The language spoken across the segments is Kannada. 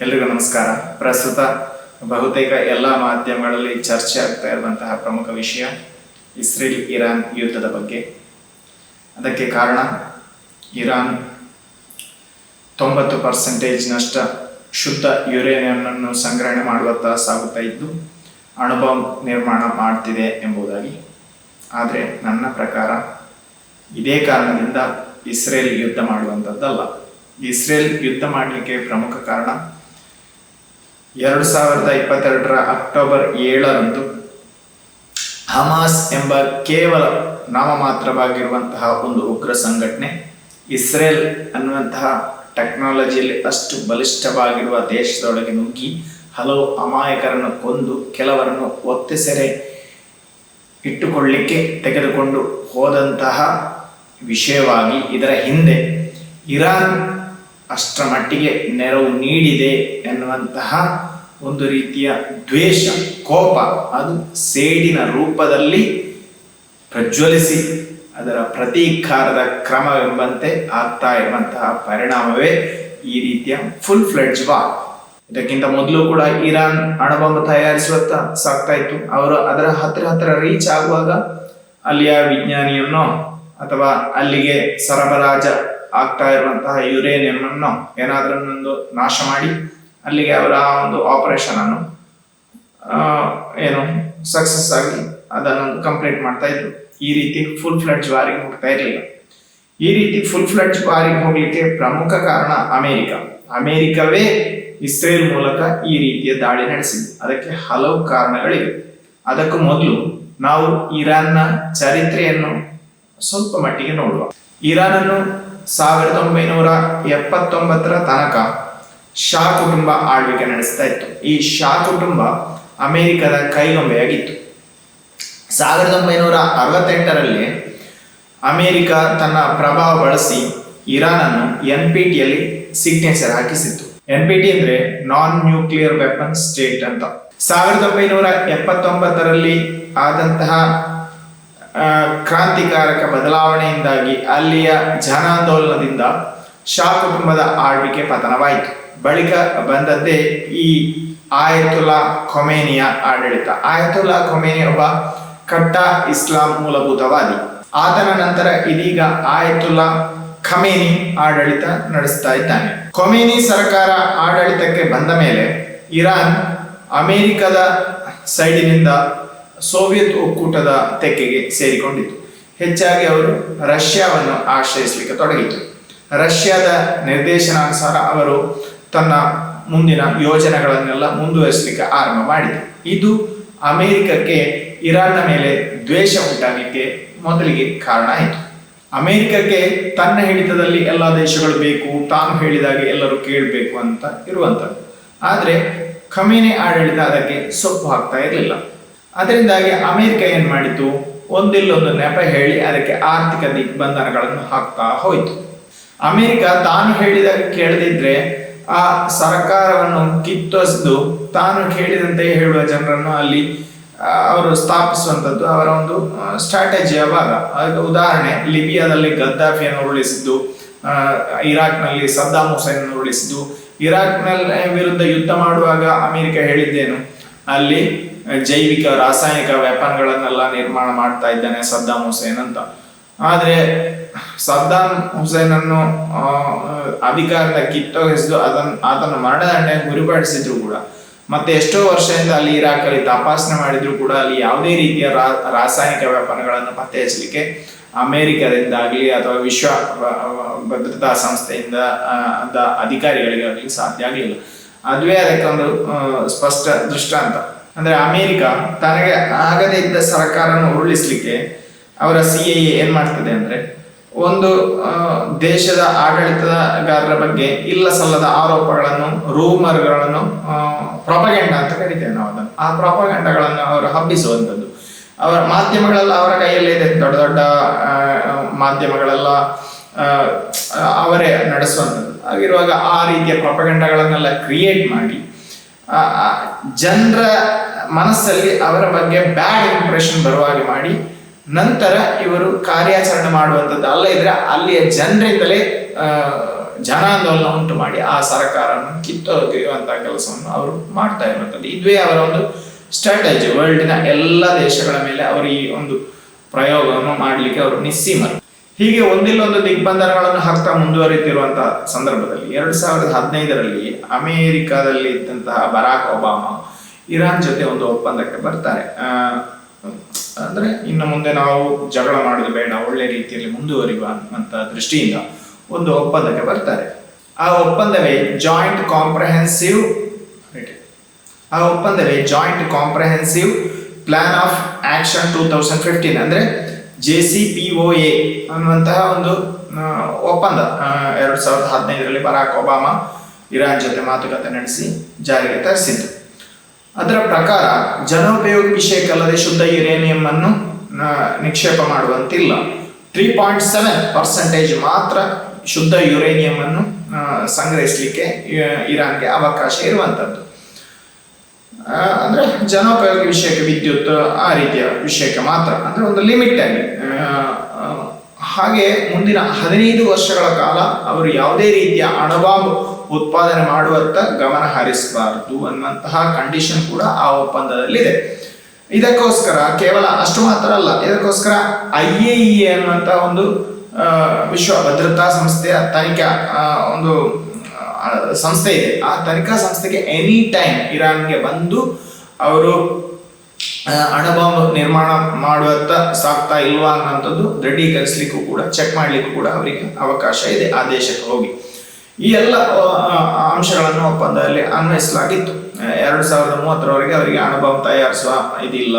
ಎಲ್ರಿಗೂ ನಮಸ್ಕಾರ. ಪ್ರಸ್ತುತ ಬಹುತೇಕ ಎಲ್ಲ ಮಾಧ್ಯಮಗಳಲ್ಲಿ ಚರ್ಚೆ ಆಗ್ತಾ ಇರುವಂತಹ ಪ್ರಮುಖ ವಿಷಯ ಇಸ್ರೇಲ್ ಇರಾನ್ ಯುದ್ಧದ ಬಗ್ಗೆ. ಅದಕ್ಕೆ ಕಾರಣ ಇರಾನ್ ತೊಂಬತ್ತು ಪರ್ಸೆಂಟೇಜ್ನಷ್ಟ ಶುದ್ಧ ಯುರೇನಿಯಂ ಅನ್ನು ಸಂಗ್ರಹಣೆ ಮಾಡುವತ್ತ ಸಾಗುತ್ತಾ ಇದ್ದು, ಅಣುಬಾಂಬ್ ನಿರ್ಮಾಣ ಮಾಡ್ತಿದೆ ಎಂಬುದಾಗಿ. ಆದರೆ ನನ್ನ ಪ್ರಕಾರ ಇದೇ ಕಾರಣದಿಂದ ಇಸ್ರೇಲ್ ಯುದ್ಧ ಮಾಡುವಂಥದ್ದಲ್ಲ. ಇಸ್ರೇಲ್ ಯುದ್ಧ ಮಾಡಲಿಕ್ಕೆ ಪ್ರಮುಖ ಕಾರಣ ಎರಡು ಸಾವಿರದ ಇಪ್ಪತ್ತೆರಡರ ಅಕ್ಟೋಬರ್ ಏಳರಂದು ಹಮಾಸ್ ಎಂಬ ಕೇವಲ ನಾಮಮಾತ್ರವಾಗಿರುವಂತಹ ಒಂದು ಉಗ್ರ ಸಂಘಟನೆ ಇಸ್ರೇಲ್ ಅನ್ನುವಂತಹ ಟೆಕ್ನಾಲಜಿಯಲ್ಲಿ ಅಷ್ಟು ಬಲಿಷ್ಠವಾಗಿರುವ ದೇಶದೊಳಗೆ ನುಗ್ಗಿ ಹಲವು ಅಮಾಯಕರನ್ನು ಕೊಂದು ಕೆಲವರನ್ನು ಒತ್ತೆ ಸೆರೆ ಇಟ್ಟುಕೊಳ್ಳಿಕ್ಕೆ ತೆಗೆದುಕೊಂಡು ಹೋದಂತಹ ವಿಷಯವಾಗಿ ಇದರ ಹಿಂದೆ ಇರಾನ್ ಅಷ್ಟರ ಮಟ್ಟಿಗೆ ನೆರವು ನೀಡಿದೆ ಎನ್ನುವಂತಹ ಒಂದು ರೀತಿಯ ದ್ವೇಷ, ಕೋಪ ಅದು ಸೇಡಿನ ರೂಪದಲ್ಲಿ ಪ್ರಜ್ವಲಿಸಿ ಅದರ ಪ್ರತೀಕಾರದ ಕ್ರಮವೆಂಬಂತೆ ಆಗ್ತಾ ಇರುವಂತಹ ಪರಿಣಾಮವೇ ಈ ರೀತಿಯ ಫುಲ್ ಫ್ಲೆಡ್ಜ್ ವಾರ್ ಇದಕ್ಕಿಂತ ಮೊದಲು ಕೂಡ ಇರಾನ್ ಅಣಬಾಂಬ್ ತಯಾರಿಸುವತ್ತ ಸಾಕ್ತಾ ಇತ್ತು. ಅವರು ಅದರ ಹತ್ತಿರ ಹತ್ತಿರ ರೀಚ್ ಆಗುವಾಗ ಅಲ್ಲಿಯ ವಿಜ್ಞಾನಿಯನ್ನು ಅಥವಾ ಅಲ್ಲಿಗೆ ಸರಬರಾಜ ಆಗ್ತಾ ಇರುವಂತಹ ಯುರೇನಿಯಂ ಅನ್ನು ಒಂದು ನಾಶ ಮಾಡಿ ಅಲ್ಲಿಗೆ ಅವರ ಒಂದು ಆಪರೇಷನ್ ಅನ್ನು ಏನು ಸಕ್ಸಸ್ ಆಗಿ ಅದನ್ನು ಕಂಪ್ಲೀಟ್ ಮಾಡ್ತಾ ಇದ್ರು. ಈ ರೀತಿ ಫುಲ್ ಫ್ಲಡ್ಜ್ ವಾರಿಗೆ ಹೋಗ್ತಾ ಇರಲಿಲ್ಲ. ಈ ರೀತಿ ಫುಲ್ ಫ್ಲಡ್ಜ್ ವಾರಿಗೆ ಹೋಗ್ಲಿಕ್ಕೆ ಪ್ರಮುಖ ಕಾರಣ ಅಮೆರಿಕ. ಅಮೆರಿಕವೇ ಇಸ್ರೇಲ್ ಮೂಲಕ ಈ ರೀತಿಯ ದಾಳಿ ನಡೆಸಿದೆ ಅದಕ್ಕೆ ಹಲವು ಕಾರಣಗಳಿವೆ. ಅದಕ್ಕೂ ಮೊದಲು ನಾವು ಇರಾನ್ನ ಚರಿತ್ರೆಯನ್ನು ಸ್ವಲ್ಪ ಮಟ್ಟಿಗೆ ನೋಡುವ. ಇರಾನ್ ಅನ್ನು ಸಾವಿರದ ಒಂಬೈನೂರ ಎಪ್ಪತ್ತೊಂಬತ್ತರ ತನಕ ಶಾ ಕುಟುಂಬ ಆಳ್ವಿಕೆ ನಡೆಸ್ತಾ ಇತ್ತು. ಈ ಶಾ ಕುಟುಂಬ ಅಮೆರಿಕದ ಕೈಗೊಂಬೆಯಾಗಿತ್ತು. ಸಾವಿರದ ಒಂಬೈನೂರ ಅರವತ್ತೆಂಟರಲ್ಲಿ ಅಮೆರಿಕ ತನ್ನ ಪ್ರಭಾವ ಬಳಸಿ ಇರಾನ್ ಅನ್ನು ಎನ್ ಪಿ ಟಿಯಲ್ಲಿ ಸಿಗ್ನೇಚರ್ ಹಾಕಿಸಿತ್ತು. ಎನ್ ಪಿ ಟಿ ಅಂದ್ರೆ ನಾನ್ ನ್ಯೂಕ್ಲಿಯರ್ ವೆಪನ್ ಸ್ಟೇಟ್ ಅಂತ. ಸಾವಿರದ ಒಂಬೈನೂರ ಎಪ್ಪತ್ತೊಂಬತ್ತರಲ್ಲಿ ಆದಂತಹ ಕ್ರಾಂತಿಕಾರಕ ಬದಲಾವಣೆಯಿಂದಾಗಿ ಅಲ್ಲಿಯ ಜನಾಂದೋಲನದಿಂದ ಶಾ ಕುಟುಂಬದ ಆಳ್ವಿಕೆ ಪತನವಾಯಿತು. ಬಳಿಕ ಬಂದದ್ದೇ ಈ ಆಯತುಲ್ಲಾ ಖೊಮೇನಿಯ ಆಡಳಿತ. ಆಯತುಲ್ಲಾ ಖೊಮೇನಿ ಒಬ್ಬ ಕಟ್ಟ ಇಸ್ಲಾಂ ಮೂಲಭೂತವಾದಿ. ಆತನ ನಂತರ ಇದೀಗ ಆಯತುಲ್ಲಾ ಖಮೇನಿ ಆಡಳಿತ ನಡೆಸ್ತಾ ಇದ್ದಾನೆ. ಖೊಮೇನಿ ಸರ್ಕಾರ ಆಡಳಿತಕ್ಕೆ ಬಂದ ಮೇಲೆ ಇರಾನ್ ಅಮೆರಿಕದ ಸೈಡಿನಿಂದ ಸೋವಿಯತ್ ಒಕ್ಕೂಟದ ತೆಕ್ಕೆಗೆ ಸೇರಿಕೊಂಡಿತು. ಹೆಚ್ಚಾಗಿ ಅವರು ರಷ್ಯಾವನ್ನು ಆಶ್ರಯಿಸಲಿಕ್ಕೆ ತೊಡಗಿತು. ರಷ್ಯಾದ ನಿರ್ದೇಶನಾನುಸಾರ ಅವರು ತನ್ನ ಮುಂದಿನ ಯೋಜನೆಗಳನ್ನೆಲ್ಲ ಮುಂದುವರಿಸಲಿಕ್ಕೆ ಆರಂಭ ಮಾಡಿದೆ ಇದು ಅಮೆರಿಕಕ್ಕೆ ಇರಾನ್ನ ಮೇಲೆ ದ್ವೇಷ ಉಂಟಾಗಲಿಕ್ಕೆ ಮೊದಲಿಗೆ ಕಾರಣ ಆಯಿತು. ಅಮೆರಿಕಕ್ಕೆ ತನ್ನ ಹಿಡಿತದಲ್ಲಿ ಎಲ್ಲ ದೇಶಗಳು ಬೇಕು, ತಾನು ಹೇಳಿದಾಗೆ ಎಲ್ಲರೂ ಕೇಳಬೇಕು ಅಂತ ಇರುವಂಥದ್ದು. ಆದರೆ ಖಮೇನಿ ಆಡಳಿತ ಅದಕ್ಕೆ ಸೊಪ್ಪು ಹಾಕ್ತಾ ಇರಲಿಲ್ಲ. ಅದರಿಂದಾಗಿ ಅಮೆರಿಕ ಏನ್ ಮಾಡಿತು? ಒಂದಿಲ್ಲೊಂದು ನೆಪ ಹೇಳಿ ಅದಕ್ಕೆ ಆರ್ಥಿಕ ದಿಗ್ಬಂಧನಗಳನ್ನು ಹಾಕ್ತಾ ಹೋಯಿತು. ಅಮೆರಿಕ ತಾನು ಹೇಳಿದಾಗ ಕೇಳದಿದ್ರೆ ಆ ಸರ್ಕಾರವನ್ನು ಕಿತ್ತೊಸೆದು ತಾನು ಕೇಳಿದಂತೆ ಹೇಳುವ ಜನರನ್ನು ಅಲ್ಲಿ ಅವರು ಸ್ಥಾಪಿಸುವಂಥದ್ದು ಅವರ ಒಂದು ಸ್ಟ್ರಾಟಜಿಯ ಭಾಗ. ಅದಕ್ಕೆ ಉದಾಹರಣೆ, ಲಿಬಿಯಾದಲ್ಲಿ ಗದ್ದಾಫಿಯನ್ನು ಉರುಳಿಸಿದ್ದು ಇರಾಕ್ನಲ್ಲಿ ಸದ್ದಾಂ ಹುಸೈನ್ ಉರುಳಿಸಿದ್ದು. ಇರಾಕ್ನಲ್ಲಿ ವಿರುದ್ಧ ಯುದ್ಧ ಮಾಡುವಾಗ ಅಮೆರಿಕ ಹೇಳಿದ್ದೇನು? ಅಲ್ಲಿ ಜೈವಿಕ ರಾಸಾಯನಿಕ ವೆಪನ್ಗಳನ್ನೆಲ್ಲ ನಿರ್ಮಾಣ ಮಾಡ್ತಾ ಇದ್ದಾನೆ ಸದ್ದಾಂ ಹುಸೇನ್ ಅಂತ. ಆದ್ರೆ ಸದ್ದಾಂ ಹುಸೇನ್ ಅನ್ನು ಅಧಿಕಾರದ ಕಿತ್ತೊಗೆಸಿದು ಅದನ್ನು ಆತನ ಮರಣದಂಡೆ ಗುರಿಪಡಿಸಿದ್ರು ಕೂಡ. ಮತ್ತೆ ಎಷ್ಟೋ ವರ್ಷದಿಂದ ಅಲ್ಲಿ ಇರಾಕಲ್ಲಿ ತಪಾಸಣೆ ಮಾಡಿದ್ರು ಕೂಡ ಅಲ್ಲಿ ಯಾವುದೇ ರೀತಿಯ ರಾಸಾಯನಿಕ ವ್ಯಾಪಾರಗಳನ್ನು ಪತ್ತೆ ಹಚ್ಚಲಿಕ್ಕೆ ಅಮೇರಿಕದಿಂದಾಗ್ಲಿ ಅಥವಾ ವಿಶ್ವ ಭದ್ರತಾ ಸಂಸ್ಥೆಯಿಂದ ಅಧಿಕಾರಿಗಳಿಗೆ ಅದ ಸಾಧ್ಯ ಆಗಲಿಲ್ಲ. ಅದುವೇ ಅದಕ್ಕೊಂದು ಸ್ಪಷ್ಟ ದೃಷ್ಟಾಂತ. ಅಂದ್ರೆ ಅಮೆರಿಕ ತನಗೆ ಆಗದೇ ಇದ್ದ ಸರ್ಕಾರವನ್ನು ಉರುಳಿಸ್ಲಿಕ್ಕೆ ಅವರ ಸಿ ಎ ಏನ್ ಮಾಡ್ತದೆ ಅಂದ್ರೆ ಒಂದು ದೇಶದ ಆಡಳಿತಗಾರರ ಬಗ್ಗೆ ಇಲ್ಲ ಸಲ್ಲದ ಆರೋಪಗಳನ್ನು, ರೂಮರ್ಗಳನ್ನು ಪ್ರೊಪಗೆಂಡ ಅಂತ ಕರಿತೇವೆ ನಾವು ಅದನ್ನು. ಆ ಪ್ರೊಪಗೆಂಡಗಳನ್ನು ಅವರು ಹಬ್ಬಿಸುವಂಥದ್ದು. ಅವರ ಮಾಧ್ಯಮಗಳೆಲ್ಲ ಅವರ ಕೈಯಲ್ಲೇ ಇದೆ. ದೊಡ್ಡ ದೊಡ್ಡ ಮಾಧ್ಯಮಗಳೆಲ್ಲ ಅವರೇ ನಡೆಸುವಂಥದ್ದು. ಹಾಗಿರುವಾಗ ಆ ರೀತಿಯ ಪ್ರೊಪಗೆಂಡಗಳನ್ನೆಲ್ಲ ಕ್ರಿಯೇಟ್ ಮಾಡಿ ಜನರ ಮನಸ್ಸಲ್ಲಿ ಅವರ ಬಗ್ಗೆ ಬ್ಯಾಡ್ ಇಂಪ್ರೆಷನ್ ಬರುವ ಹಾಗೆ ಮಾಡಿ, ನಂತರ ಇವರು ಕಾರ್ಯಾಚರಣೆ ಮಾಡುವಂಥದ್ದು ಅಲ್ಲ ಇದ್ರೆ ಅಲ್ಲಿಯ ಜನರಿಂದಲೇ ಜನಾಂದೋಲನ ಉಂಟು ಮಾಡಿ ಆ ಸರ್ಕಾರವನ್ನು ಕಿತ್ತೊಗೆಯುವಂತಹ ಕೆಲಸವನ್ನು ಅವರು ಮಾಡ್ತಾ ಇರುವಂಥದ್ದು. ಇದುವೇ ಅವರ ಒಂದು ಸ್ಟ್ರಾಟಜಿ ವರ್ಲ್ಡಿನ ಎಲ್ಲ ದೇಶಗಳ ಮೇಲೆ ಅವರು ಈ ಒಂದು ಪ್ರಯೋಗವನ್ನು ಮಾಡಲಿಕ್ಕೆ ಅವರು ನಿಸ್ಸೀಮರು. ಹೀಗೆ ಒಂದಿಲ್ಲೊಂದು ದಿಗ್ಬಂಧನಗಳನ್ನು ಹಾಕ್ತಾ ಮುಂದುವರಿತಿರುವಂತಹ ಸಂದರ್ಭದಲ್ಲಿ ಎರಡ್ ಸಾವಿರದ ಹದಿನೈದರಲ್ಲಿ ಅಮೆರಿಕಾದಲ್ಲಿ ಇದ್ದಂತಹ ಬರಾಕ್ ಒಬಾಮಾ ಇರಾನ್ ಜೊತೆ ಒಂದು ಒಪ್ಪಂದಕ್ಕೆ ಬರ್ತಾರೆ. ಅಂದ್ರೆ ಇನ್ನು ಮುಂದೆ ನಾವು ಜಗಳ ಮಾಡೋದು ಬೇಡ, ಒಳ್ಳೆ ರೀತಿಯಲ್ಲಿ ಮುಂದುವರಿಯುವ ಅಂತ ದೃಷ್ಟಿಯಿಂದ ಒಂದು ಒಪ್ಪಂದಕ್ಕೆ ಬರ್ತಾರೆ. ಆ ಒಪ್ಪಂದವೇ ಜಾಯಿಂಟ್ ಕಾಂಪ್ರಹೆನ್ಸಿವ್ ಆ ಒಪ್ಪಂದವೇ joint comprehensive plan of action two thousand fifteen ಅಂದ್ರೆ J C P O A ಅನ್ನುವಂತಹ ಒಂದು ಒಪ್ಪಂದ. ಎರಡು ಸಾವಿರದ ಹದಿನೈದರಲ್ಲಿ ಬರಾಕ್ ಒಬಾಮಾ ಇರಾನ್ ಜೊತೆ ಮಾತುಕತೆ ನಡೆಸಿ ಜಾರಿಗೆ ತರಿಸಿದ್ದು. ಅದರ ಪ್ರಕಾರ ಜನೋಪಯೋಗಿ ವಿಷಯಕ್ಕಲ್ಲದೆ ಶುದ್ಧ ಯುರೇನಿಯಂ ಅನ್ನು ನಿಕ್ಷೇಪ ಮಾಡುವಂತಿಲ್ಲ. ತ್ರೀ ಪಾಯಿಂಟ್ ಸೆವೆನ್ ಪರ್ಸೆಂಟೇಜ್ ಮಾತ್ರ ಶುದ್ಧ ಯುರೇನಿಯಂ ಅನ್ನು ಸಂಗ್ರಹಿಸಲಿಕ್ಕೆ ಇರಾನ್ಗೆ ಅವಕಾಶ ಇರುವಂತದ್ದು. ಅಂದ್ರೆ ಜನೋಪಯೋಗಿ ವಿಷಯಕ್ಕೆ ವಿದ್ಯುತ್ ಆ ರೀತಿಯ ವಿಷಯಕ್ಕೆ ಮಾತ್ರ. ಅಂದ್ರೆ ಒಂದು ಲಿಮಿಟ್ ಆಗಿ ಹಾಗೆ ಮುಂದಿನ ಹದಿನೈದು ವರ್ಷಗಳ ಕಾಲ ಅವರು ಯಾವುದೇ ರೀತಿಯ ಅಣುಬಾಂಬ್ ಉತ್ಪಾದನೆ ಮಾಡುವತ್ತ ಗಮನ ಹರಿಸಬಾರದು ಅನ್ನುವಂತಹ ಕಂಡೀಷನ್ ಕೂಡ ಆ ಒಪ್ಪಂದದಲ್ಲಿದೆ. ಇದಕ್ಕೋಸ್ಕರ ಕೇವಲ ಅಷ್ಟು ಮಾತ್ರ ಅಲ್ಲ, ಇದಕ್ಕೋಸ್ಕರ ಐ ಎ ಇ ಅನ್ನುವಂತಹ ಒಂದು ವಿಶ್ವ ಭದ್ರತಾ ಸಂಸ್ಥೆಯ ತನಿಖಾ ಒಂದು ಸಂಸ್ಥೆ ಇದೆ. ಆ ತನಿಖಾ ಸಂಸ್ಥೆಗೆ ಎನಿ ಟೈಮ್ ಇರಾನ್ಗೆ ಬಂದು ಅವರು ಅಣುಬಾಂಬ್ ನಿರ್ಮಾಣ ಮಾಡುವತ್ತ ಸಾಕ್ತಾ ಇಲ್ವಾ ಅನ್ನೋಂಥದ್ದು ದೃಢೀಕರಿಸಲಿಕ್ಕೂ ಕೂಡ ಚೆಕ್ ಮಾಡಲಿಕ್ಕೂ ಕೂಡ ಅವರಿಗೆ ಅವಕಾಶ ಇದೆ ಆ ದೇಶಕ್ಕೆ ಹೋಗಿ. ಈ ಎಲ್ಲ ಅಂಶಗಳನ್ನು ಒಪ್ಪಂದದಲ್ಲಿ ಅನ್ವಯಿಸಲಾಗಿತ್ತು. ಎರಡು ಸಾವಿರದ ಮೂವತ್ತರವರೆಗೆ ಅವರಿಗೆ ಅನುಭವ ತಯಾರಿಸುವ ಇದಿಲ್ಲ.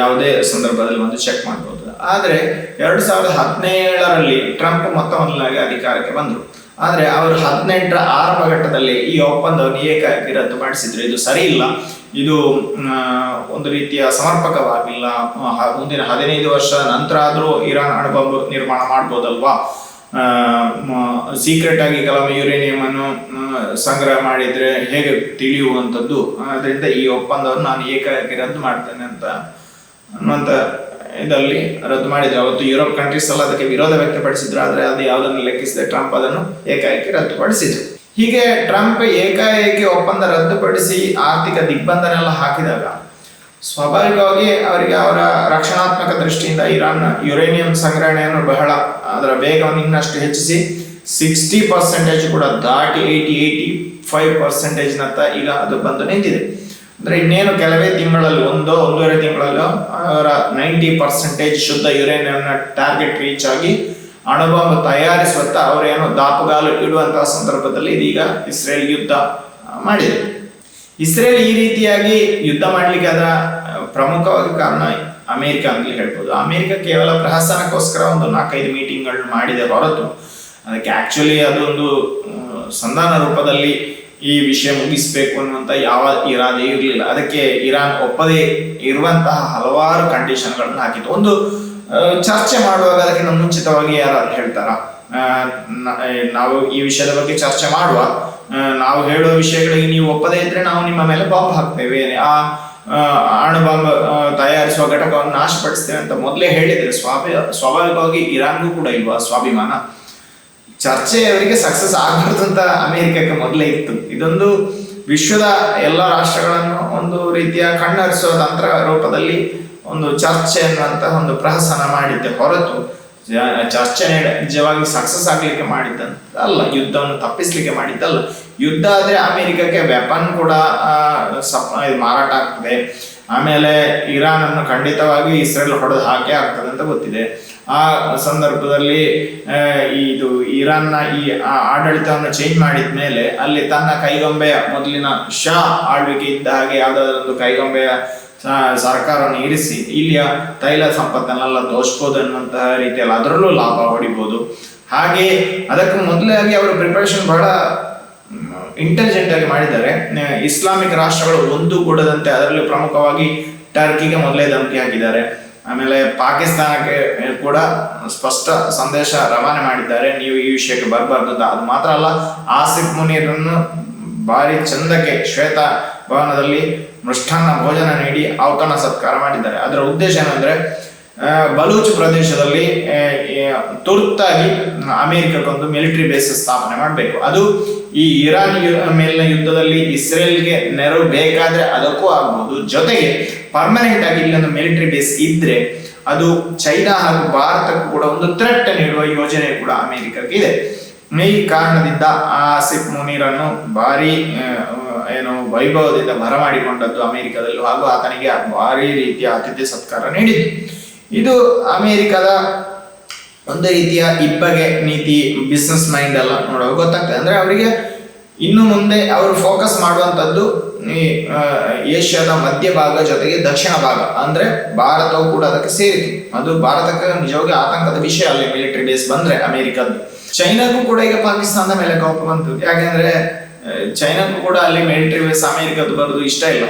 ಯಾವುದೇ ಸಂದರ್ಭದಲ್ಲಿ ಒಂದು ಚೆಕ್ ಮಾಡಬಹುದು ಆದರೆ ಎರಡು ಸಾವಿರದ ಹದಿನೇಳರಲ್ಲಿ ಟ್ರಂಪ್ ಮೊತ್ತ ಮೊದಲಾಗಿ ಅಧಿಕಾರಕ್ಕೆ ಬಂದರು. ಆದರೆ ಅವರು ಹದಿನೆಂಟರ ಆರಂಭ ಘಟ್ಟದಲ್ಲಿ ಈ ಒಪ್ಪಂದವನ್ನು ಏಕಾಏಕಿ ರದ್ದು ಮಾಡಿಸಿದ್ರು. ಇದು ಸರಿ ಇಲ್ಲ. ಇದು ಒಂದು ರೀತಿಯ ಸಮರ್ಪಕವಾಗಿಲ್ಲ. ಮುಂದಿನ ಹದಿನೈದು ವರ್ಷ ನಂತರ ಆದರೂ ಇರಾನ್ ಅಣುಬಂಬು ನಿರ್ಮಾಣ ಮಾಡ್ಬೋದಲ್ವಾ? ಸೀಕ್ರೆಟ್ ಆಗಿ ಕೆಲವೊಮ್ಮೆ ಯುರೇನಿಯಂ ಅನ್ನು ಸಂಗ್ರಹ ಮಾಡಿದ್ರೆ ಹೇಗೆ ತಿಳಿಯುವಂಥದ್ದು, ಅದರಿಂದ ಈ ಒಪ್ಪಂದವನ್ನು ನಾನು ಏಕಾಏಕಿ ರದ್ದು ಮಾಡ್ತೇನೆ ಅಂತ ಅನ್ನುವಂಥ ಇದರಲ್ಲಿ ರದ್ದು ಮಾಡಿದ್ರು ಅವತ್ತು ಯುರೋಪ್ ಕಂಟ್ರೀಸ್ ಎಲ್ಲ ಅದಕ್ಕೆ ವಿರೋಧ ವ್ಯಕ್ತಪಡಿಸಿದ್ರು. ಆದರೆ ಅದು ಯಾವುದನ್ನು ಲೆಕ್ಕಿಸದೆ ಟ್ರಂಪ್ ಅದನ್ನು ಏಕಾಏಕಿ ರದ್ದುಪಡಿಸಿದ್ರು. ಹೀಗೆ ಟ್ರಂಪ್ ಏಕಾಏಕಿ ಒಪ್ಪಂದ ರದ್ದುಪಡಿಸಿ ಆರ್ಥಿಕ ದಿಗ್ಬಂಧನ ಎಲ್ಲ ಹಾಕಿದಾಗ ಸ್ವಾಭಾವಿಕವಾಗಿ ಅವರಿಗೆ ಅವರ ರಕ್ಷಣಾತ್ಮಕ ದೃಷ್ಟಿಯಿಂದ ಇರಾನ್ ಯುರೇನಿಯಂ ಸಂಗ್ರಹಣೆಯನ್ನು ಬಹಳ, ಅದರ ವೇಗವನ್ನು ಇನ್ನಷ್ಟು ಹೆಚ್ಚಿಸಿ ಸಿಕ್ಸ್ಟಿ ಪರ್ಸೆಂಟೇಜ್ ಕೂಡ ದಾಟಿ ಏಯ್ಟಿ ಏಯ್ಟಿ ಫೈವ್ ಪರ್ಸೆಂಟೇಜ್ನತ್ತ ಈಗ ಅದು ಬಂದು ನಿಂತಿದೆ. ಅಂದ್ರೆ ಇನ್ನೇನು ಕೆಲವೇ ತಿಂಗಳಲ್ಲಿ, ಒಂದೋ ಒಂದೂವರೆ ತಿಂಗಳಲ್ಲೋ ಅವರ ನೈಂಟಿ ಪರ್ಸೆಂಟೇಜ್ ಶುದ್ಧ ಯುರೇನಿಯಂನ ಟಾರ್ಗೆಟ್ ರೀಚ್ ಆಗಿ ಅಣುಬಾಂಬ್ ತಯಾರಿಸುವತ್ತ ಅವರೇನು ದಾಪುಗಾಲು ಇಡುವಂತಹ ಸಂದರ್ಭದಲ್ಲಿ ಇದೀಗ ಇಸ್ರೇಲ್ ಯುದ್ಧ ಮಾಡಿದೆ. ಇಸ್ರೇಲ್ ಈ ರೀತಿಯಾಗಿ ಯುದ್ಧ ಮಾಡಲಿಕ್ಕೆ ಅದರ ಪ್ರಮುಖವಾದ ಕಾರಣ ಅಮೆರಿಕ ಅಂತ ಹೇಳ್ಬೋದು. ಅಮೆರಿಕ ಕೇವಲ ಪ್ರಹಸನಕ್ಕೋಸ್ಕರ ಒಂದು ನಾಲ್ಕೈದು ಮೀಟಿಂಗ್ಗಳು ಮಾಡಿದೆ ಹೊರತು, ಅದಕ್ಕೆ ಆಕ್ಚುಲಿ ಅದೊಂದು ಸಂಧಾನ ರೂಪದಲ್ಲಿ ಈ ವಿಷಯ ಮುಗಿಸ್ಬೇಕು ಅನ್ನುವಂಥ ಯಾವ ಇರಾದೆ ಇರಲಿಲ್ಲ. ಅದಕ್ಕೆ ಇರಾನ್ ಒಪ್ಪದೇ ಇರುವಂತಹ ಹಲವಾರು ಕಂಡೀಷನ್ಗಳನ್ನು ಹಾಕಿತ್ತು. ಒಂದು ಚರ್ಚೆ ಮಾಡುವಾಗ ಅದಕ್ಕಿಂತ ಮುಂಚಿತವಾಗಿ ಯಾರು ಹೇಳ್ತಾರ? ನಾವು ಈ ವಿಷಯದ ಬಗ್ಗೆ ಚರ್ಚೆ ಮಾಡುವ. ನಾವು ಹೇಳುವ ವಿಷಯಗಳಿಗೆ ನೀವು ಒಪ್ಪದೇ ಇದ್ರೆ ನಾವು ನಿಮ್ಮ ಮೇಲೆ ಬಾಂಬ್ ಹಾಕ್ತೇವೆ. ಆ ಆ, ಅಣು ಬಾಂಬ್ ತಯಾರಿಸುವ ಘಟಕವನ್ನು ನಾಶಪಡಿಸ್ತೇವೆ ಅಂತ ಮೊದಲೇ ಹೇಳಿದ್ರೆ ಸ್ವಾಭಿ ಸ್ವಾಭಾವಿಕವಾಗಿ ಇರಾನ್ಗೂ ಕೂಡ ಇಲ್ವಾ ಸ್ವಾಭಿಮಾನ? ಚರ್ಚೆ ಅವರಿಗೆ ಸಕ್ಸಸ್ ಆಗಬಾರ್ದು ಅಂತ ಅಮೆರಿಕಕ್ಕೆ ಮೊದಲೇ ಇತ್ತು. ಇದೊಂದು ವಿಶ್ವದ ಎಲ್ಲ ರಾಷ್ಟ್ರಗಳನ್ನು ಒಂದು ರೀತಿಯ ಕಣ್ಣರಿಸುವ ತಂತ್ರ ರೂಪದಲ್ಲಿ ಒಂದು ಚರ್ಚೆ ಅನ್ನುವಂತಹ ಒಂದು ಪ್ರಹಸನ ಮಾಡಿದ್ದೆ ಹೊರತು ಚರ್ಚೆ ನಿಜ- ನಿಜವಾಗಿ ಸಕ್ಸಸ್ ಆಗ್ಲಿಕ್ಕೆ ಮಾಡಿದ್ದಂತ ಅಲ್ಲ ಯುದ್ಧವನ್ನು ತಪ್ಪಿಸ್ಲಿಕ್ಕೆ ಮಾಡಿದ್ದಲ್ಲ. ಯುದ್ಧ ಆದ್ರೆ ಅಮೆರಿಕಕ್ಕೆ ವೆಪನ್ ಕೂಡ ಮಾರಾಟ ಆಗ್ತದೆ. ಆಮೇಲೆ ಇರಾನ್ ಅನ್ನು ಖಂಡಿತವಾಗಿ ಇಸ್ರೇಲ್ ಹೊಡೆದು ಹಾಕೆ ಆಗ್ತದೆ ಅಂತ ಗೊತ್ತಿದೆ. ಆ ಸಂದರ್ಭದಲ್ಲಿ ಇದು ಇರಾನ್ನ ಈ ಆಡಳಿತವನ್ನು ಚೇಂಜ್ ಮಾಡಿದ ಮೇಲೆ ಅಲ್ಲಿ ತನ್ನ ಕೈಗೊಂಬೆಯ ಮೊದಲಿನ ಶಾ ಆಳ್ವಿಕೆ ಇದ್ದ ಹಾಗೆ ಯಾವುದಾದ್ರೊಂದು ಕೈಗೊಂಬೆಯ ಸರ್ಕಾರವನ್ನು ಇರಿಸಿ, ಇಲ್ಲಿಯ ತೈಲ ಸಂಪತ್ತನ್ನೆಲ್ಲ ದೋಷಬಹುದು ಅನ್ನುವಂತಹ ರೀತಿಯಲ್ಲಿ ಅದರಲ್ಲೂ ಲಾಭ ಹೊಡಿಬಹುದು ಹಾಗೆ ಅದಕ್ಕೆ ಆಗಿ ಅವರು ಪ್ರಿಪರೇಷನ್ ಬಹಳ ಇಂಟೆಲಿಜೆಂಟ್ ಆಗಿ ಮಾಡಿದ್ದಾರೆ. ಇಸ್ಲಾಮಿಕ್ ರಾಷ್ಟ್ರಗಳು ಒಂದು ಕೂಡದಂತೆ ಅದರಲ್ಲಿ ಪ್ರಮುಖವಾಗಿ ಟರ್ಕಿಗೆ ಮೊದಲೇ ಧಮಕಿ ಹಾಕಿದ್ದಾರೆ. ಆಮೇಲೆ ಪಾಕಿಸ್ತಾನಕ್ಕೆ ಕೂಡ ಸ್ಪಷ್ಟ ಸಂದೇಶ ರವಾನೆ ಮಾಡಿದ್ದಾರೆ. ನೀವು ಈ ವಿಷಯಕ್ಕೆ ಬರಬಾರ್ದು ಅಂತ. ಅದು ಮಾತ್ರ ಅಲ್ಲ, ಆಸಿಫ್ ಮುನೀರನ್ನು ಭಾರಿ ಚಂದಕ್ಕೆ ಶ್ವೇತ ಭವನದಲ್ಲಿ ಮೃಷ್ಟಾನ್ನ ಭೋಜನ ನೀಡಿ ಔತಣ ಸತ್ಕಾರ ಮಾಡಿದ್ದಾರೆ. ಅದರ ಉದ್ದೇಶ ಏನಂದ್ರೆ ಬಲೂಚ್ ಪ್ರದೇಶದಲ್ಲಿ ತುರ್ತಾಗಿ ಅಮೆರಿಕಕ್ಕೊಂದು ಮಿಲಿಟರಿ ಬೇಸ್ ಸ್ಥಾಪನೆ ಮಾಡಬೇಕು. ಅದು ಈ ಇರಾನ್ ಮೇಲಿನ ಯುದ್ಧದಲ್ಲಿ ಇಸ್ರೇಲ್ಗೆ ನೆರವು ಬೇಕಾದ್ರೆ ಅದಕ್ಕೂ ಆಗ್ಬೋದು. ಜೊತೆಗೆ ಪರ್ಮನೆಂಟ್ ಆಗಿ ಇಲ್ಲೊಂದು ಮಿಲಿಟರಿ ಬೇಸ್ ಇದ್ರೆ ಅದು ಚೈನಾ ಹಾಗೂ ಭಾರತಕ್ಕೂ ಕೂಡ ಒಂದು ಥ್ರೆಟ್ ನೀಡುವ ಯೋಜನೆ ಕೂಡ ಅಮೆರಿಕಕ್ಕೆ ಇದೆ. ಈ ಕಾರಣದಿಂದ ಆ ಆಸಿಫ್ ಮುನೀರನ್ನು ಭಾರಿ ಏನು ವೈಭವದಿಂದ ಬರಮಾಡಿಕೊಂಡದ್ದು ಅಮೆರಿಕದಲ್ಲೂ ಹಾಗೂ ಆತನಿಗೆ ಭಾರಿ ರೀತಿಯ ಆತಿಥ್ಯ ಸತ್ಕಾರ ನೀಡಿದೆ. ಇದು ಅಮೆರಿಕದ ಒಂದು ರೀತಿಯ ಇಬ್ಬಗೆ ನೀತಿ ಬಿಸ್ನೆಸ್ ಮೈಂಡ್ ಎಲ್ಲ ನೋಡುವಾಗ ಗೊತ್ತಾಗ್ತದೆ. ಅಂದ್ರೆ ಅವರಿಗೆ ಇನ್ನು ಮುಂದೆ ಅವರು ಫೋಕಸ್ ಮಾಡುವಂಥದ್ದು ಈ ಏಷ್ಯಾದ ಮಧ್ಯ ಭಾಗ ಜೊತೆಗೆ ದಕ್ಷಿಣ ಭಾಗ. ಅಂದ್ರೆ ಭಾರತವು ಕೂಡ ಅದಕ್ಕೆ ಸೇರಿತು ಅದು ಭಾರತಕ್ಕೆ ನಿಜವಾಗಿ ಆತಂಕದ ವಿಷಯ ಅಲ್ಲಿ ಮಿಲಿಟರಿ ಬೇಸ್ ಬಂದ್ರೆ ಅಮೆರಿಕದ್ದು. ಚೈನಾಕ್ಕೂ ಕೂಡ ಈಗ ಪಾಕಿಸ್ತಾನದ ಮೇಲೆ ಕೋಪ ಬಂತು. ಯಾಕೆಂದ್ರೆ ಚೈನಾಗೂ ಕೂಡ ಅಲ್ಲಿ ಮಿಲಿಟರಿ ಬೇಸ್ ಅಮೆರಿಕದ್ದು ಬರೋದು ಇಷ್ಟ ಇಲ್ಲ.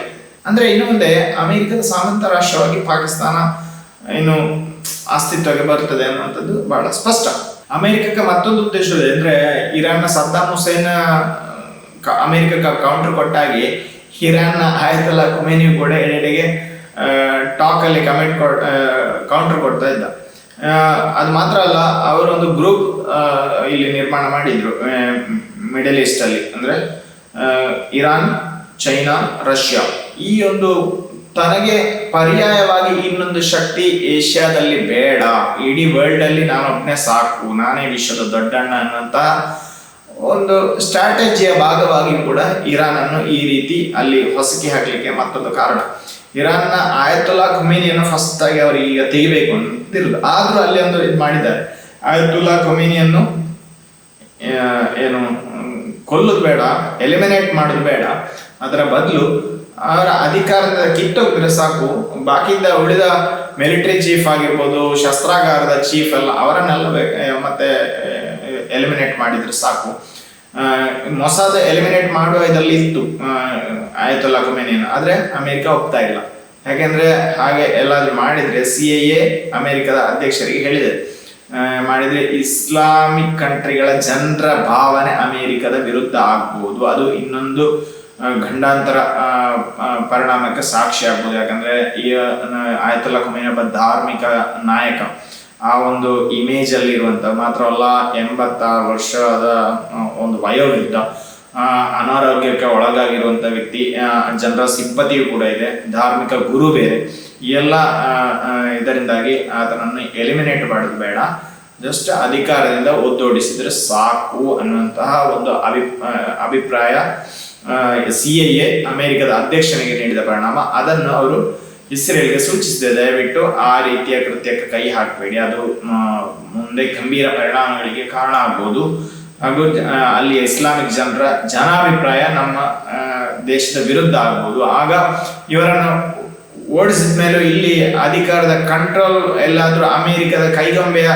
ಅಂದ್ರೆ ಇನ್ನು ಮುಂದೆ ಅಮೆರಿಕದ ಸಾಮಂತ ರಾಷ್ಟ್ರವಾಗಿ ಪಾಕಿಸ್ತಾನ ಇನ್ನು ಅಸ್ತಿತ್ವಕ್ಕೆ ಬರ್ತದೆ ಅನ್ನುವಂಥದ್ದು ಬಹಳ ಸ್ಪಷ್ಟ. ಅಮೆರಿಕಕ್ಕೆ ಮತ್ತೊಂದು ಉದ್ದೇಶವಿದೆ ಅಂದ್ರೆ ಇರಾನ್ನ ಸದ್ದಾಂ ಹುಸೇನ್ ಅಮೆರಿಕಕ್ಕೆ ಕೌಂಟರ್ ಕೊಟ್ಟಾಗಿ ಇರಾನ್ನ ಆಯತಲ್ಲ ಕುಮೇನಿಯು ಕೂಡ ಎಡೆಗೆ ಟಾಕ್ ಅಲ್ಲಿ ಕಮೆಂಟ್ ಕೌಂಟರ್ ಕೊಡ್ತಾ ಇದ್ದ. ಅದು ಮಾತ್ರ ಅಲ್ಲ, ಅವರೊಂದು ಗ್ರೂಪ್ ಇಲ್ಲಿ ನಿರ್ಮಾಣ ಮಾಡಿದ್ರು ಮಿಡಲ್ ಈಸ್ಟ್ ಅಲ್ಲಿ. ಅಂದ್ರೆ ಇರಾನ್ ಚೈನಾ ರಷ್ಯಾ ಈ ಒಂದು ತನಗೆ ಪರ್ಯಾಯವಾಗಿ ಇನ್ನೊಂದು ಶಕ್ತಿ ಏಷ್ಯಾದಲ್ಲಿ ಬೇಡ. ಇಡೀ ವರ್ಲ್ಡ್ ಅಲ್ಲಿ ನಾನೊಬ್ಬನೇ ಸಾಕು, ನಾನೇ ವಿಶ್ವದ ದೊಡ್ಡಣ್ಣ ಅನ್ನೋಂತ ಒಂದು ಸ್ಟ್ರಾಟಜಿಯ ಭಾಗವಾಗಿ ಕೂಡ ಇರಾನ್ ಅನ್ನು ಈ ರೀತಿ ಅಲ್ಲಿ ಹೊಸಕಿ ಹಾಕ್ಲಿಕ್ಕೆ ಮತ್ತೊಂದು ಕಾರಣ. ಇರಾನ್ನ ಆಯತುಲ್ಲಾ ಖುಮೇನಿಯನ್ನು ಫಸ್ಟ್ ಆಗಿ ಅವರು ಈಗ ತೆಗಿಬೇಕು ಅಂತಿಲ್ಲ ಆದ್ರೂ ಅಲ್ಲಿ ಒಂದು ಇದು ಮಾಡಿದ್ದಾರೆ. ಆಯತುಲ್ಲಾ ಖುಮೇನಿಯನ್ನು ಏನು, ಕೊಲ್ಲದ್ ಬೇಡ ಎಲಿಮಿನೇಟ್ ಮಾಡೋದು ಬೇಡ. ಅದರ ಬದಲು ಅವರ ಅಧಿಕಾರದ ಕಿತ್ತೋಗಿದ್ರೆ ಸಾಕು. ಬಾಕಿದ್ದ ಉಳಿದ ಮಿಲಿಟರಿ ಚೀಫ್ ಆಗಿರ್ಬೋದು, ಶಸ್ತ್ರಾಗಾರದ ಚೀಫ್ ಎಲ್ಲ ಅವರನ್ನೆಲ್ಲ ಮತ್ತೆ ಎಲಿಮಿನೇಟ್ ಮಾಡಿದ್ರೆ ಸಾಕು. ಮೊಸಾದ್ ಎಲಿಮಿನೇಟ್ ಮಾಡುವ ಇದರಲ್ಲಿ ಇತ್ತು. ಆಯತುಲ್ಲಾ ಖುಮೇನಿಯನ್ನು ಆದ್ರೆ ಅಮೆರಿಕ ಒಪ್ತಾ ಇಲ್ಲ. ಯಾಕೆಂದ್ರೆ ಹಾಗೆ ಎಲ್ಲಾದ್ರೂ ಮಾಡಿದ್ರೆ ಸಿ ಐ ಎ ಅಮೆರಿಕದ ಅಧ್ಯಕ್ಷರಿಗೆ ಹೇಳಿದೆ. ಮಾಡಿದ್ರೆ ಇಸ್ಲಾಮಿಕ್ ಕಂಟ್ರಿಗಳ ಜನರ ಭಾವನೆ ಅಮೆರಿಕದ ವಿರುದ್ಧ ಆಗ್ಬೋದು. ಅದು ಇನ್ನೊಂದು ಗಂಡಾಂತರ ಪರಿಣಾಮಕ್ಕೆ ಸಾಕ್ಷಿ ಆಗ್ಬೋದು. ಯಾಕಂದ್ರೆ ಈ ಆಯತುಲ್ಲಾ ಖುಮೇನಿ ಒಬ್ಬ ಧಾರ್ಮಿಕ ನಾಯಕ. ಆ ಒಂದು ಇಮೇಜ್ ಅಲ್ಲಿ ಇರುವಂತ ಮಾತ್ರವಲ್ಲ ಎಂಬತ್ತಾರು ವರ್ಷದ ಒಂದು ವಯೋವೃದ್ಧ ಅನಾರೋಗ್ಯಕ್ಕೆ ಒಳಗಾಗಿರುವಂತ ವ್ಯಕ್ತಿ ಜನರ ಸಿಂಪತಿಯು ಕೂಡ ಇದೆ, ಧಾರ್ಮಿಕ ಗುರು ಬೇರೆ. ಎಲ್ಲ ಇದರಿಂದಾಗಿ ಆತನನ್ನು ಎಲಿಮಿನೇಟ್ ಮಾಡೋದು ಬೇಡ. ಜಸ್ಟ್ ಅಧಿಕಾರದಿಂದ ಒದ್ದೋಡಿಸಿದ್ರೆ ಸಾಕು ಅನ್ನುವಂತಹ ಒಂದು ಅಭಿ ಅಭಿಪ್ರಾಯ ಸಿ ಐ ಎ ಅಮೆರಿಕದ ಅಧ್ಯಕ್ಷನಿಗೆ ನೀಡಿದ ಪರಿಣಾಮ. ಅದನ್ನು ಅವರು ಇಸ್ರೇಲ್ಗೆ ಸೂಚಿಸಿದೆ, ದಯವಿಟ್ಟು ಆ ರೀತಿಯ ಕೃತ್ಯಕ್ಕೆ ಕೈ ಹಾಕಬೇಡಿ. ಅದು ಮುಂದೆ ಗಂಭೀರ ಪರಿಣಾಮಗಳಿಗೆ ಕಾರಣ ಆಗ್ಬೋದು. ಹಾಗೂ ಅಲ್ಲಿ ಇಸ್ಲಾಮಿಕ್ ಜನರ ಜನಾಭಿಪ್ರಾಯ ನಮ್ಮ ದೇಶದ ವಿರುದ್ಧ ಆಗ್ಬೋದು. ಆಗ ಇವರನ್ನು ಓಡಿಸಿದ ಮೇಲೂ ಇಲ್ಲಿ ಅಧಿಕಾರದ ಕಂಟ್ರೋಲ್ ಎಲ್ಲಾದರೂ ಅಮೇರಿಕದ ಕೈಗೊಂಬೆಯ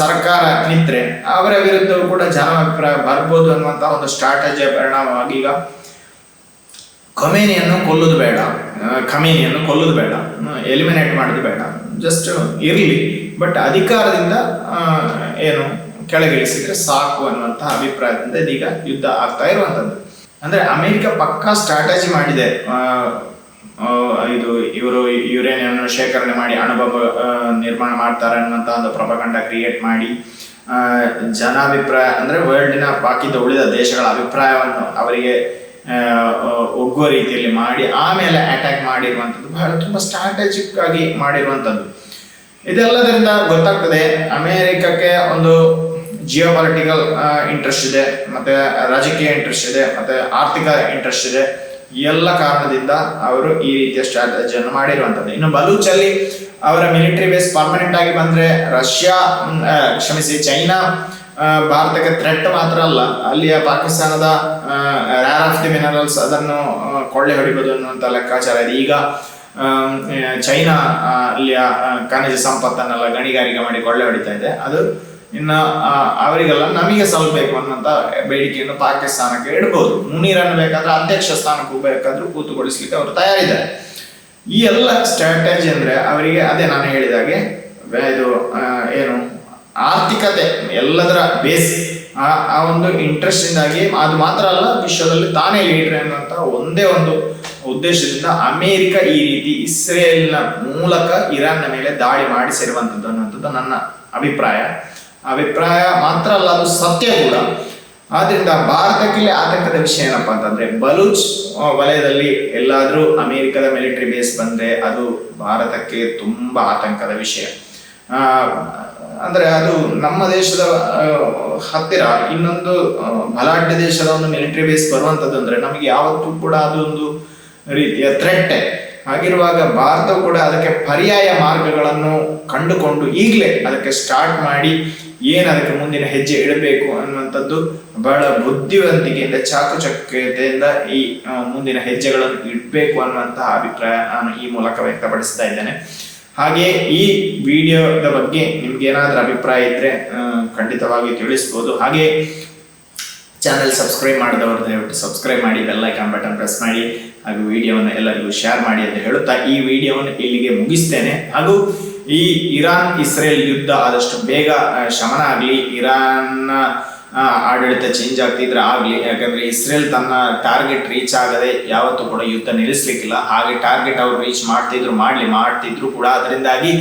ಸರ್ಕಾರ ನಿಂತ್ರೆ, ಅವರ ವಿರುದ್ಧವೂ ಕೂಡ ಜನಾಭಿಪ್ರಾಯ ಬರ್ಬೋದು ಅನ್ನುವಂಥ ಒಂದು ಸ್ಟ್ರಾಟಜಿಯ ಪರಿಣಾಮವಾಗಿ ಈಗ ಖೊಮೇನಿಯನ್ನು ಕೊಲ್ಲುದು ಬೇಡ. ಕಮೇನಿಯನ್ನು ಕೊಲ್ಲುದು ಬೇಡ. ಎಲಿಮಿನೇಟ್ ಮಾಡೋದು ಬೇಡ. ಜಸ್ಟ್ ಇರಲಿ. ಬಟ್ ಅಧಿಕಾರದಿಂದ ಏನು ಕೆಳಗಿಳಿಸಿದ್ರೆ ಸಾಕು ಅನ್ನುವಂತಹ ಅಭಿಪ್ರಾಯದಿಂದ ಇದೀಗ ಯುದ್ಧ ಆಗ್ತಾ ಇರುವಂತದ್ದು ಅಂದ್ರೆ ಅಮೆರಿಕ ಪಕ್ಕಾ ಸ್ಟ್ರಾಟಜಿ ಮಾಡಿದೆ. ಇದು ಇವರು ಯುರೇನಿಯಂ ಶೇಖರಣೆ ಮಾಡಿ ಆ, ನಿರ್ಮಾಣ ಮಾಡ್ತಾರೆ ಅನ್ನುವಂಥ ಒಂದು ಪ್ರಪಗಂಡ ಕ್ರಿಯೇಟ್ ಮಾಡಿ ಜನಾಭಿಪ್ರಾಯ ಅಂದ್ರೆ ವರ್ಲ್ಡಿನ ಬಾಕಿದ ಉಳಿದ ದೇಶಗಳ ಅಭಿಪ್ರಾಯವನ್ನು ಅವರಿಗೆ ಒಗ್ಗುವ ರೀತಿಯಲ್ಲಿ ಮಾಡಿ, ಆಮೇಲೆ ಅಟ್ಯಾಕ್ ಮಾಡಿರುವಂಥದ್ದು. ಬಹಳ ತುಂಬಾ ಸ್ಟ್ರಾಟಜಿಕ್ ಆಗಿ ಮಾಡಿರುವಂಥದ್ದು. ಇದೆಲ್ಲದರಿಂದ ಗೊತ್ತಾಗ್ತದೆ, ಅಮೆರಿಕಕ್ಕೆ ಒಂದು ಜಿಯೋ ಪೊಲಿಟಿಕಲ್ ಇಂಟ್ರೆಸ್ಟ್ ಇದೆ, ಮತ್ತೆ ರಾಜಕೀಯ ಇಂಟ್ರೆಸ್ಟ್ ಇದೆ, ಮತ್ತೆ ಆರ್ಥಿಕ ಇಂಟ್ರೆಸ್ಟ್ ಇದೆ. ಎಲ್ಲ ಕಾರಣದಿಂದ ಅವರು ಈ ರೀತಿಯ ಸ್ಟ್ರಾಟಜಿಯನ್ನು ಮಾಡಿರುವಂಥದ್ದು. ಇನ್ನು ಬಲೂಚಲ್ಲಿ ಅವರ ಮಿಲಿಟರಿ ಬೇಸ್ ಪರ್ಮನೆಂಟ್ ಆಗಿ ಬಂದ್ರೆ ರಷ್ಯಾ ಕ್ಷಮಿಸಿ, ಚೈನಾ ಭಾರತಕ್ಕೆ ಥ್ರೆಟ್ ಮಾತ್ರ ಅಲ್ಲ, ಅಲ್ಲಿಯ ಪಾಕಿಸ್ತಾನದ ರ್ಯಾರ್ ಆಫ್ ದಿ ಮಿನರಲ್ಸ್ ಅದನ್ನು ಕೊಳ್ಳೆ ಹೊಡಿಬೋದು ಅನ್ನುವಂಥ ಲೆಕ್ಕಾಚಾರ ಇದೆ. ಈಗ ಚೈನಾ ಅಲ್ಲಿಯ ಖನಿಜ ಸಂಪತ್ತನ್ನೆಲ್ಲ ಗಣಿಗಾರಿಕೆ ಮಾಡಿ ಕೊಳ್ಳೆ ಹೊಡಿತಾ ಇದೆ. ಅದು ಇನ್ನು ಅವರಿಗೆಲ್ಲ ನಮಗೆ ಸಲ್ಲಬೇಕು ಅನ್ನೋಂಥ ಬೇಡಿಕೆಯನ್ನು ಪಾಕಿಸ್ತಾನಕ್ಕೆ ಇಡ್ಬೋದು. ಮುನೀರನ್ನು ಬೇಕಾದ್ರೆ ಅಧ್ಯಕ್ಷ ಸ್ಥಾನಕ್ಕೂ ಬೇಕಾದ್ರೂ ಕೂತುಗೊಳಿಸ್ಲಿಕ್ಕೆ ಅವರು ತಯಾರಿದ್ದಾರೆ. ಈ ಎಲ್ಲ ಸ್ಟ್ರಾಟಜಿ ಅಂದ್ರೆ ಅವರಿಗೆ, ಅದೇ ನಾನು ಹೇಳಿದಾಗೆ ಇದು ಏನು ಆರ್ಥಿಕತೆ ಎಲ್ಲದರ ಬೇಸ್ ಆ ಒಂದು ಇಂಟ್ರೆಸ್ಟ್ ಇಂದಾಗಿ ಅದು ಮಾತ್ರ ಅಲ್ಲ ವಿಶ್ವದಲ್ಲಿ ತಾನೇ ಲೀಡರ್ ಅನ್ನುವಂತ ಒಂದೇ ಒಂದು ಉದ್ದೇಶದಿಂದ ಅಮೆರಿಕ ಈ ರೀತಿ ಇಸ್ರೇಲ್ನ ಮೂಲಕ ಇರಾನ್ನ ಮೇಲೆ ದಾಳಿ ಮಾಡಿಸಿರುವಂಥದ್ದು ಅನ್ನುವಂಥದ್ದು ನನ್ನ ಅಭಿಪ್ರಾಯ. ಅಭಿಪ್ರಾಯ ಮಾತ್ರ ಅಲ್ಲ ಅದು ಸತ್ಯ ಕೂಡ. ಆದ್ರಿಂದ ಭಾರತಕ್ಕೆ ಆತಂಕದ ವಿಷಯ ಏನಪ್ಪಾ ಅಂತಂದ್ರೆ ಬಲೂಚ್ ವಲಯದಲ್ಲಿ ಎಲ್ಲಾದ್ರೂ ಅಮೆರಿಕದ ಮಿಲಿಟರಿ ಬೇಸ್ ಬಂದ್ರೆ ಅದು ಭಾರತಕ್ಕೆ ತುಂಬಾ ಆತಂಕದ ವಿಷಯ. ಆ, ಅಂದ್ರೆ ಅದು ನಮ್ಮ ದೇಶದ ಹತ್ತಿರ ಇನ್ನೊಂದು ಬಲಾಢ್ಯ ದೇಶದ ಒಂದು ಮಿಲಿಟರಿ ಬೇಸ್ ಬರುವಂತದ್ದು ಅಂದ್ರೆ ನಮಗೆ ಯಾವತ್ತೂ ಕೂಡ ಅದೊಂದು ರೀತಿಯ ಥ್ರೆಟ್ ಹಾಗಿರುವಾಗ ಭಾರತವು ಕೂಡ ಅದಕ್ಕೆ ಪರ್ಯಾಯ ಮಾರ್ಗಗಳನ್ನು ಕಂಡುಕೊಂಡು ಈಗಲೇ ಅದಕ್ಕೆ ಸ್ಟಾರ್ಟ್ ಮಾಡಿ ಏನು ಅದಕ್ಕೆ ಮುಂದಿನ ಹೆಜ್ಜೆ ಇಡಬೇಕು ಅನ್ನುವಂಥದ್ದು ಬಹಳ ಬುದ್ಧಿವಂತಿಕೆಯಿಂದ, ಚಾಕುಚಕ್ಯತೆಯಿಂದ ಈ ಮುಂದಿನ ಹೆಜ್ಜೆಗಳನ್ನು ಇಡಬೇಕು ಅನ್ನುವಂತಹ ಅಭಿಪ್ರಾಯ ನಾನು ಈ ಮೂಲಕ ವ್ಯಕ್ತಪಡಿಸ್ತಾ ಇದ್ದೇನೆ. ಹಾಗೆ ಈ ವಿಡಿಯೋದ ಬಗ್ಗೆ ನಿಮ್ಗೆ ಏನಾದ್ರೂ ಅಭಿಪ್ರಾಯ ಇದ್ರೆ ಖಂಡಿತವಾಗಿ ತಿಳಿಸ್ಬೋದು. ಹಾಗೆ ಚಾನೆಲ್ ಸಬ್ಸ್ಕ್ರೈಬ್ ಮಾಡಿದವರು ದಯವಿಟ್ಟು ಸಬ್ಸ್ಕ್ರೈಬ್ ಮಾಡಿ, ಬೆಲ್ ಐಕಾನ್ ಬಟನ್ ಪ್ರೆಸ್ ಮಾಡಿ, ಹಾಗೂ ವಿಡಿಯೋವನ್ನು ಎಲ್ಲರಿಗೂ ಶೇರ್ ಮಾಡಿ ಅಂತ ಹೇಳುತ್ತಾ ಈ ವಿಡಿಯೋವನ್ನು ಇಲ್ಲಿಗೆ ಮುಗಿಸ್ತೇನೆ. ಹಾಗೂ ಈ ಇರಾನ್ ಇಸ್ರೇಲ್ ಯುದ್ಧ ಆದಷ್ಟು ಬೇಗ ಶಮನ ಆಗಲಿ. ಇರಾನ್ನ ಆಡಳಿತ ಚೇಂಜ್ ಆಗ್ತಿದ್ರೆ ಆಗಲಿ. ಯಾಕಂದ್ರೆ ಇಸ್ರೇಲ್ ತನ್ನ ಟಾರ್ಗೆಟ್ ರೀಚ್ ಆಗದೆ ಯಾವತ್ತೂ ಕೂಡ ಯುದ್ಧ ನಿಲ್ಲಿಸ್ಲಿಕ್ಕಿಲ್ಲ. ಹಾಗೆ ಟಾರ್ಗೆಟ್ ಅವ್ರು ರೀಚ್ ಮಾಡ್ತಿದ್ರು, ಮಾಡಲಿ, ಮಾಡ್ತಿದ್ರು ಕೂಡ. ಅದರಿಂದಾಗಿ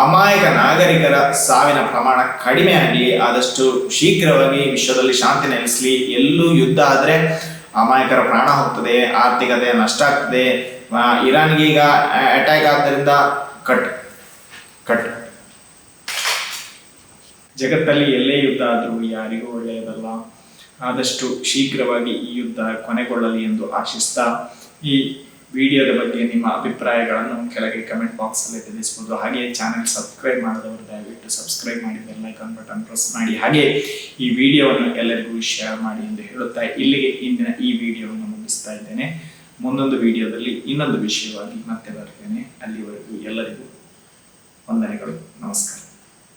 ಅಮಾಯಕ ನಾಗರಿಕರ ಸಾವಿನ ಪ್ರಮಾಣ ಕಡಿಮೆ ಆಗಲಿ. ಆದಷ್ಟು ಶೀಘ್ರವಾಗಿ ವಿಶ್ವದಲ್ಲಿ ಶಾಂತಿ ನೆಲೆಸಲಿ. ಎಲ್ಲೂ ಯುದ್ಧ ಆದರೆ ಅಮಾಯಕರ ಪ್ರಾಣ ಹೋಗ್ತದೆ ಆರ್ಥಿಕತೆ ನಷ್ಟ ಆಗ್ತದೆ. ಇರಾನ್ಗೀಗ ಅಟ್ಯಾಕ್ ಆದ್ದರಿಂದ ಕಟ್ ಕಟ್. ಜಗತ್ತಲ್ಲಿ ಎಲ್ಲೇ ಯುದ್ಧ ಆದರೂ ಯಾರಿಗೂ ಒಳ್ಳೆಯದಲ್ಲ. ಆದಷ್ಟು ಶೀಘ್ರವಾಗಿ ಈ ಯುದ್ಧ ಕೊನೆಗೊಳ್ಳಲಿ ಎಂದು ಆಶಿಸ್ತಾ ಈ ವಿಡಿಯೋದ ಬಗ್ಗೆ ನಿಮ್ಮ ಅಭಿಪ್ರಾಯಗಳನ್ನು ಕೆಳಗೆ ಕಮೆಂಟ್ ಬಾಕ್ಸಲ್ಲಿ ತಿಳಿಸ್ಬೋದು. ಹಾಗೆ ಚಾನೆಲ್ ಸಬ್ಸ್ಕ್ರೈಬ್ ಮಾಡಿದವರು ದಯವಿಟ್ಟು ಸಬ್ಸ್ಕ್ರೈಬ್ ಮಾಡಿ ಬೆಲ್ ಐಕಾನ್ ಬಟನ್ ಪ್ರೆಸ್ ಮಾಡಿ. ಹಾಗೆ ಈ ವಿಡಿಯೋವನ್ನು ಎಲ್ಲರಿಗೂ ಶೇರ್ ಮಾಡಿ ಎಂದು ಹೇಳುತ್ತಾ ಇಲ್ಲಿಗೆ ಇಂದಿನ ಈ ವಿಡಿಯೋವನ್ನು ಮುಗಿಸ್ತಾ ಇದ್ದೇನೆ. ಮುಂದೊಂದು ವಿಡಿಯೋದಲ್ಲಿ ಇನ್ನೊಂದು ವಿಷಯವಾಗಿ ಮತ್ತೆ ಬರ್ತೇನೆ. ಅಲ್ಲಿವರೆಗೂ ಎಲ್ಲರಿಗೂ ವಂದನೆಗಳು. ನಮಸ್ಕಾರ.